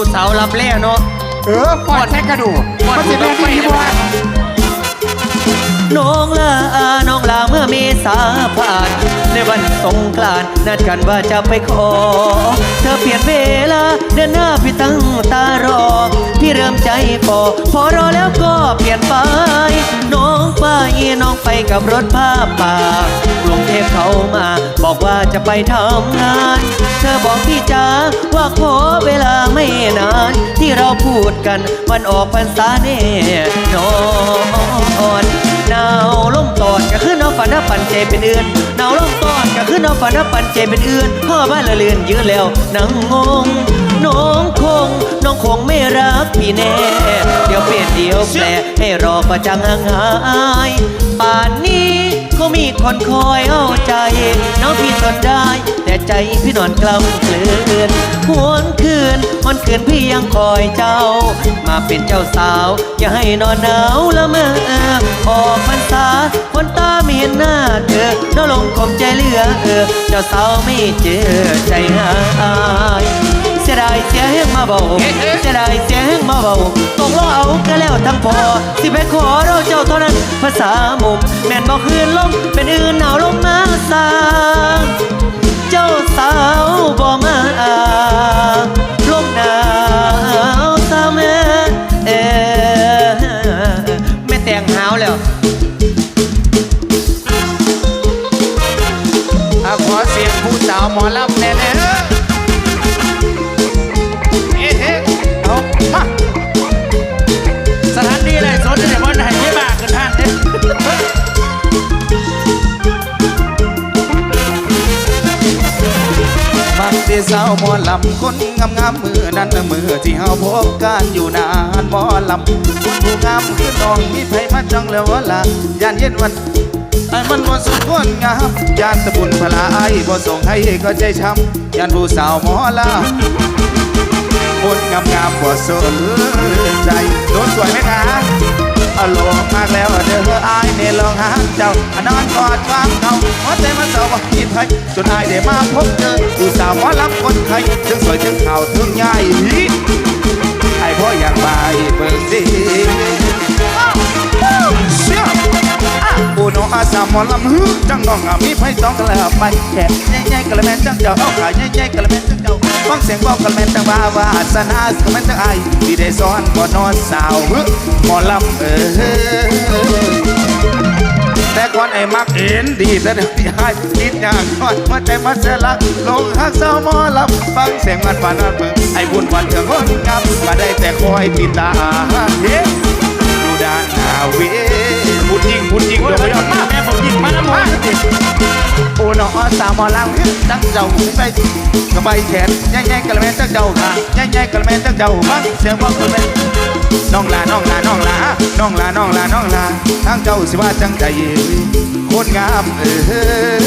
ผู้สาวรับแล่เนาะเออปอดแท้กระดูกมันจะเป็นที่บ่น้องลาน้องลาเมื่อเมษาผ่าน ในวันสงกรานต์นัดกันว่าจะไปขอ เธอเปลี่ยนเวลาเดือนหน้าพี่ตั้งตารอ พี่เริ่มใจฟอพอรอแล้วก็เปลี่ยนไป น้องไปน้องไปกับรถผ้าป่ากรุงเทพเขามา บอกว่าจะไปทำงาน เธอบอกพี่จ๋าว่าขอเวลาไม่นาน ที่เราพูดกันวันออกพรรษาแน่นอนหนาวลมตอดก็คือน้องฝันน้าปันใจเป็นเอื่นหนาวลมตอดก็คือน้องฝันน้าปันใจเป็นเอื่นพ่อบ้านละเลือนยืนแล้วนังงงน้องคงน้องคงไม่รักพี่แน่ เดี๋ยวเปลี่ยนเดี๋ยวแปลให้รอประจังห่างหายป่าน คนคอยเอาใจ น้องพี่ทนได้ แต่ใจพี่นอนกลำเกลื่อนหวนคืนวันคืนพี่ยังคอยเจ้า มาเป็นเจ้าสาว อย่าให้นอนหนาวละเมอออกพรรษาคนตาไม่เห็นหน้าเธอน้องลงคมใจเหลือเออเจ้าสาวไม่เจอใจหา มาเบาเสียดายเสียแห้งมาเบาตกลงเอาก็แล้วทั้งพอ สิไปขอเราเจ้าเท่านั้น ภาษามุมแม่นบอกคืนลมเป็นอื่นหนาวลงมาสางเจ้าสาวบ่มาลมหนาวสาวแม่เอแม่แต่งหาวแล้วอขอเสียงผู้สาวหมอลำแน่ๆ สาวหมอลำคนงามงามมือนั้นมือที่เฮาพบกันอยู่นานหมอลำคนผู้งามคือน้องมีไผมาจังแล้ววล่ะยานเย็นวันไอ้มันบ่สมควรงามยานตะบุญพลาไอ้บ่ส่งให้ก็ใจช้ำยานผู้สาวหมอลำคนงามงามบ่สนใจโดนสวยไหมคะอารมณ์มากแล้วเด้อไอ้เนลองหาเจ้านอนกอดความเขาหัวใจมัน เศร้าบ่คิดให้จนอายได้มาพบเจอผู้สาวหมอลำคนไทยถึงสวยถึงขาวถึงใหญ่ไอ้พ่ออยากไปเบิ่งสิเชี่ยอะปูโนอาสามหมอลำฮึจังน้องอะมีไฟสองกระแล้วไปแขกใหญ่ๆกระแมนจังเจ้าเอาขายใหญ่ๆกระแมนจังเจ้าฟังเสียงบอกกระแมนจังว่าวาสนาสกระแมนจังไอายที่ได้สอนบ่นอนสาวฮึหมอลำเออ อนไอ้มักเห็นดีแต่เดี๋ยวนี้ไอ้คิดอย่างก่อนมาใจมาเสียละลงหักสาวหมอลำฟังเสียงมันฝันมันเบิ่งไอ้บุญวันเถื่อนคนงามมาได้แต่คอยติดตาเฮ้ดูด้านหน้าเวพูดจริงพูดจริงโอ้ยเดี๋ยวมันไม่ยอมมาแม่ผมยิงมาแล้วมึงโอ้น้องสาวหมอลำคือตั้งเจ้าไปกระใบแขนแย่ๆกระแมนตั้งเจ้าค่ะแย่ๆกระแมนตั้งเจ้าฟังเสียงบอกกระแม น้องลาน้องลาน้องลาน้องลาน้องลาน้องลาทางเจ้าสิว่าจังใจคนงามเออ